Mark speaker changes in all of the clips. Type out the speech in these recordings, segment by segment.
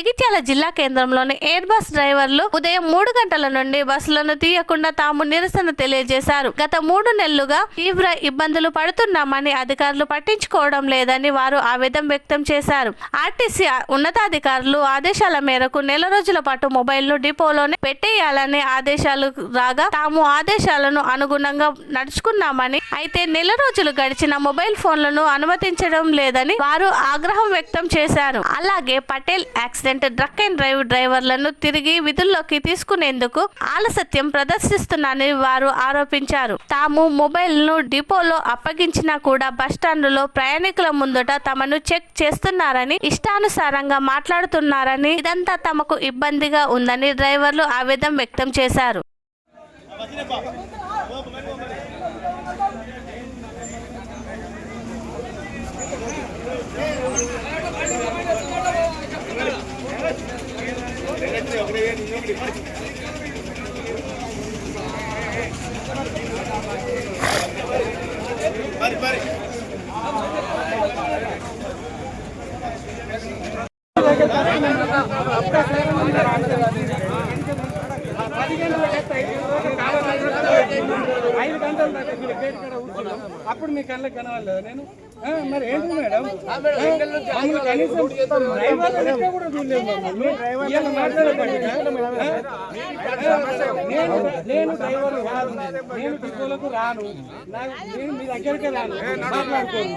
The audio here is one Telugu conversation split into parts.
Speaker 1: జగిత్యాల జిల్లా కేంద్రంలోని ఎయిర్ బస్ డ్రైవర్లు ఉదయం మూడు గంటల నుండి బస్సులను తీయకుండా తాము నిరసన తెలియజేశారు. గత మూడు నెలలుగా తీవ్ర ఇబ్బందులు పడుతున్నామని అధికారులు పట్టించుకోవడం లేదని వారు ఆవేదన వ్యక్తం చేశారు. ఆర్టీసీ ఉన్నతాధికారులు ఆదేశాల మేరకు నెల రోజుల పాటు మొబైల్ను డిపోలోనే పెట్టేయాలనే ఆదేశాలు రాగా తాము ఆదేశాలను అనుగుణంగా నడుచుకున్నామని అయితే నెల రోజులు గడిచిన మొబైల్ ఫోన్లను అనుమతించడం లేదని వారు ఆగ్రహం వ్యక్తం చేశారు. అలాగే Patel accident drunk and drive డ్రైవర్లను తిరిగి విధుల్లోకి తీసుకునేందుకు ఆలస్యం ప్రదర్శిస్తున్నారని వారు ఆరోపించారు. తాము మొబైల్ను డిపోలో అప్పగించినా కూడా బస్టాండులో ప్రయాణికుల ముందుట తమను చెక్ చేస్తున్నారని ఇష్టానుసారంగా మాట్లాడుతున్నారని ఇదంతా తమకు ఇబ్బందిగా ఉందని డ్రైవర్లు ఆవేదన వ్యక్తం చేశారు.
Speaker 2: ఐదు గంటల దాకా మీరు అప్పుడు మీ కళ్ళకి కనవాలేదు నేను మరి ఏంటి మేడం? మమ్మల్ని కనీసం డ్రైవర్ల లెక్క కూడా చూడలేదు మమ్మల్ని. ఇవాళ మాట్లాడకండి. ఆ, నేను నేను డ్రైవర్ కాదు. నేను రాను. నాకు నేను మీ దగ్గరికి రాను. మాట్లాడుకోను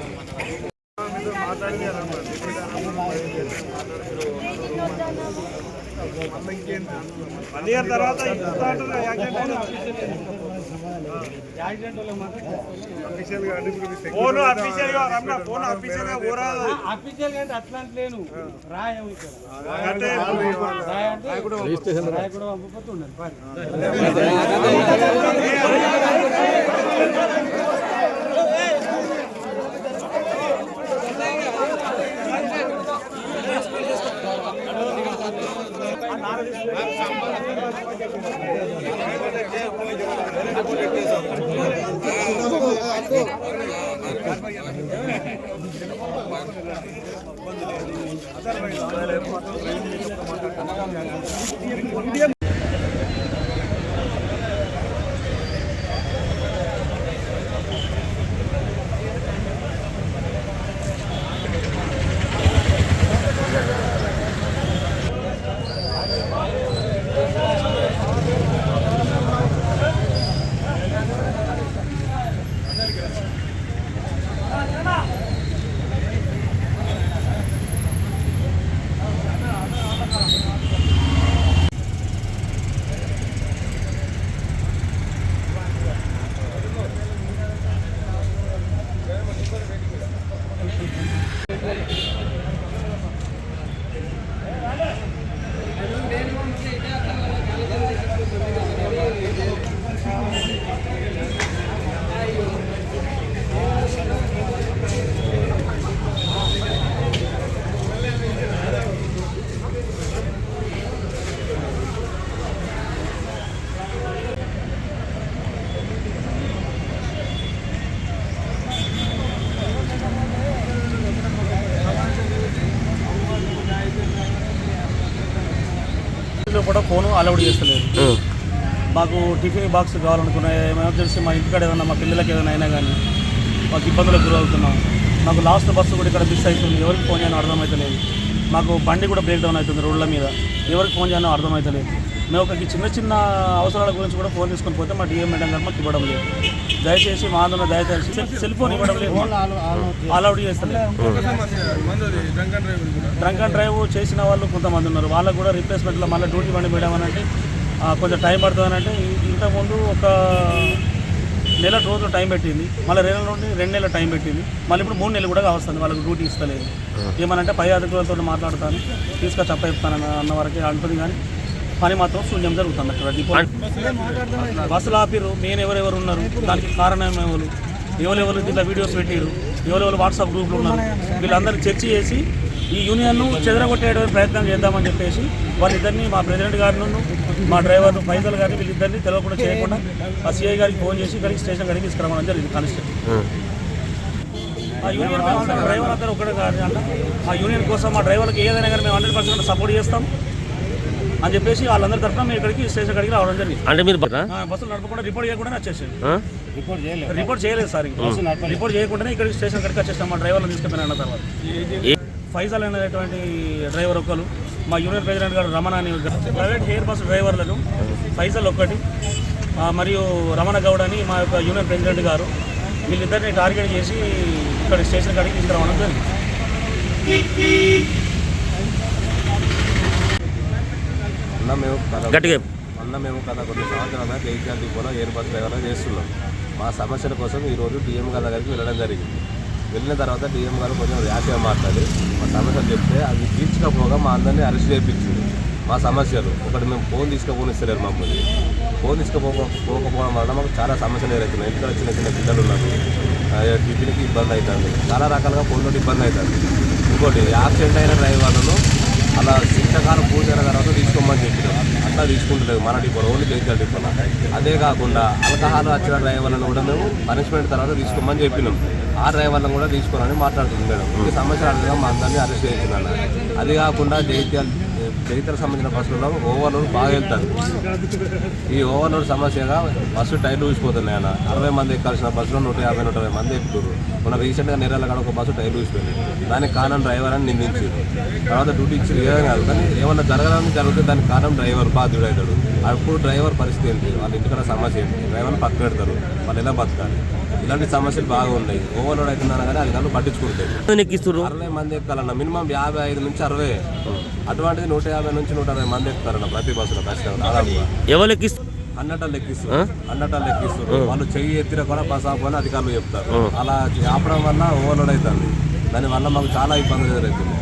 Speaker 3: వన్ ఇయర్ తర్వాత ఫోన్ అఫీషియల్గా రమణ ఫోన్ అఫీషియల్గా ఊరాదు
Speaker 2: అఫీషియల్ అంటే అట్లా అంటలేను రాయం ఇక్కడ
Speaker 3: అంటే
Speaker 2: రాయ కూడా ఉండదు
Speaker 4: ఫోన్ అలౌడ్ చేస్తలేదు. మాకు టిఫిన్ బాక్స్ కావాలనుకున్న ఎమర్జెన్సీ మా ఇంటికాడ ఏదైనా మా పిల్లలకి ఏదైనా అయినా కానీ మాకు ఇబ్బందులకు గురవుతున్నాం. మాకు లాస్ట్ బస్సు కూడా ఇక్కడ మిస్ అవుతుంది ఎవరికి ఫోన్ చేయాలో అర్థమవుతలేదు మాకు బండి కూడా బ్రేక్ డౌన్ అవుతుంది రోడ్ల మీద. ఎవరికి ఫోన్ చేయాలో అర్థమవుతలేదు మేము ఒక చిన్న చిన్న అవసరాల గురించి కూడా ఫోన్ తీసుకొని పోతే మా డిఎం మేడం గారు మాకు ఇవ్వడం లేదు. దయచేసి మా ఆందోళన దయచేసి సెల్- ఫోన్ ఇవ్వడం లేదు. అలౌడ్ చేస్తలేదు. డ్రంక్ అండ్ డ్రైవ్ చేసిన వాళ్ళు కొంతమంది ఉన్నారు. వాళ్ళకు కూడా రిప్లేస్మెంట్లో మళ్ళీ డ్యూటీ బండి అని అంటే కొంచెం టైం పడుతుంది అని అంటే ఇంతకుముందు ఒక నెల రోజులు టైం పెట్టింది. మళ్ళీ రెండు నుండి రెండు నెలలు టైం పెట్టింది. మళ్ళీ ఇప్పుడు మూడు నెలలు కూడా కావస్తుంది. వాళ్ళకి డ్యూటీ ఇస్తలేదు. ఏమనంటే పై అధికారులతో మాట్లాడతాను. తీసుకొని చెప్ప చెప్తాను అన్న వరకే అంటుంది కానీ పని మాత్రం శూన్యం జరుగుతుంది అక్కడ. బస్సులు ఆపిరు మెయిన్ ఎవరెవరు ఉన్నారు? దానికి కారణం ఎవరు? ఎవరెవరు దీంట్లో వీడియోస్ పెట్టిరు ఎవరెవరు వాట్సాప్ గ్రూప్లు ఉన్నారు? వీళ్ళందరూ చర్చ చేసి ఈ యూనియన్ను చెదరగొట్టేటువంటి ప్రయత్నం చేద్దామని చెప్పేసి వాళ్ళిద్దరిని మా ప్రెసిడెంట్ గారిను మా డ్రైవర్ ఫైజల్ గారిని వీళ్ళిద్దరిని తెలవకుండా చేయకుండా ఆ సిఐ గారికి ఫోన్ చేసి ఇక్కడికి స్టేషన్ కడిగి తీసుకురావడం జరిగింది కానిస్టేబుల్. ఆ యూనియన్ డ్రైవర్ అందరూ ఒకటే కాదు ఆ యూనియన్ కోసం మా డ్రైవర్కి ఏదైనా కానీ మేము హండ్రెడ్ పర్సెంట్ సపోర్ట్ చేస్తాం. అని చెప్పేసి వాళ్ళందరి తరఫున మేము ఇక్కడికి స్టేషన్ కాడికి రావడం జరిగింది.
Speaker 5: అంటే మీరు
Speaker 4: బస్సులు నడపకుండా రిపోర్ట్ చేయకుండా వచ్చేసాడు
Speaker 5: ఆ?
Speaker 4: రిపోర్ట్ చేయలేదు. సార్. రిపోర్ట్ చేయకుండానే ఇక్కడికి స్టేషన్ కడికి వచ్చేసాం. మా డ్రైవర్లను తీసుకుపోయిన అన్న తర్వాత ఫైజల్ అనేటువంటి డ్రైవర్ ఒకరు మా యూనియన్ ప్రెసిడెంట్ గారు రమణ అని ప్రైవేట్ హెయిర్ బస్ డ్రైవర్లను ఫైజల్ ఒకటి ఆ, మరియు రమణ గౌడ్ అని మా యొక్క యూనియన్ ప్రెసిడెంట్ గారు వీళ్ళిద్దరిని టార్గెట్ చేసి ఇక్కడ స్టేషన్ కాడికి తీసుకురావడం జరిగింది.
Speaker 6: అన్న మేము
Speaker 5: గట్టిగా
Speaker 6: అన్న మేము గత కొన్ని సంవత్సరాలుగా జైత్యాల డిపోలో బస్ డ్రైవర్గా చేస్తున్నాం. మా సమస్యల కోసం ఈరోజు డిఎం గారి దగ్గరికి వెళ్ళడం జరిగింది. వెళ్ళిన తర్వాత డిఎం గారు కొంచెం ర్యాష్గా మాట్లాడి మా సమస్యలు చెప్తే అవి తీర్చకపోగా మా అందరినీ అరెస్ట్ చేయించింది మా సమస్యలు. ఒకటి మేము ఫోన్ తీసుకుపోనిస్తలేరు మమ్మల్ని ఫోన్ తీసుకుపోక పోకపోవడం వల్ల మాకు చాలా సమస్యలు ఎదురవుతున్నాయి ఇంట్లో చిన్న చిన్న పిల్లలు ఉన్నారు. టిఫిన్కి ఇబ్బంది అవుతుంది. చాలా రకాలుగా ఫోన్లో ఇబ్బంది అవుతుంది. ఇంకోటి యాక్సిడెంట్ అయిన డ్రైవర్లను అలా శిక్షకాలం పూజ తర్వాత తీసుకోమని చెప్పినాం అట్లా తీసుకుంటలేదు. మన డిపో ఓన్లీ జైత్యాల డిపోలో అదే కాకుండా అల్కహాల్ వచ్చిన డ్రైవర్లను కూడా మేము పనిష్మెంట్ తర్వాత తీసుకోమని చెప్పినాం. ఆ డ్రైవర్లను కూడా తీసుకోవాలని మాట్లాడుతుంది మేడం. ఈ సంవత్సరాలుగా మా అందరినీ అరెస్ట్ చేస్తున్నాను అది కాకుండా జైత్యాలు జైత్యాల సంబంధించిన బస్సులలో ఓవర్లోడ్ బాగా వెళ్తారు. ఈ ఓవర్లోడ్ సమస్యగా బస్సు టైర్లు ఊసిపోతున్నాయి అన్న. అరవై మంది ఎక్కాల్సిన బస్సులో నూట యాభై నూట అరవై మంది ఎక్కుతారు మన రీసెంట్గా నేరాల కాడ ఒక బస్సు టైర్లు ఊసిపోయింది. దానికి కారణం డ్రైవర్ అని నిందించారు తర్వాత డ్యూటీ ఇచ్చి ఏదైనా కాదు. కానీ ఏమన్నా జరగడానికి జరిగితే దానికి కారణం డ్రైవర్ బాధ్యుడు అవుతాడు. అప్పుడు డ్రైవర్ పరిస్థితి ఏంటి? వాళ్ళ ఇంటికాడ సమస్య ఏంటి? డ్రైవర్ని పక్కన పెడతారు. వాళ్ళు ఎలా బతకాలి? ఇలాంటి సమస్యలు బాగా ఉన్నాయి. ఓవర్లోడ్ అవుతున్నాను కానీ అది కానీ పట్టించుకుంటాయి అరవై మంది ఎక్కాలన్న. మినిమం యాభై ఐదు నుంచి అరవై. అటువంటిది నూట యాభై నుంచి నూట అరవై మంది ఎక్కుతారన్న ప్రతి బస్సులో ఖచ్చితంగా. దాదాపుగా.
Speaker 5: ఎవరు ఎక్కిస్తారు
Speaker 6: అన్నటాలు ఎక్కిస్తారు అన్నటాలు ఎక్కిస్తారు వాళ్ళు చెయ్యి ఎత్తిన కూడా బస్ ఆపని అధికారులు చెప్తారు. అలా ఆపడం వల్ల ఓవర్లోడ్ అవుతుంది. దానివల్ల మాకు చాలా ఇబ్బందులు ఎదురవుతుంది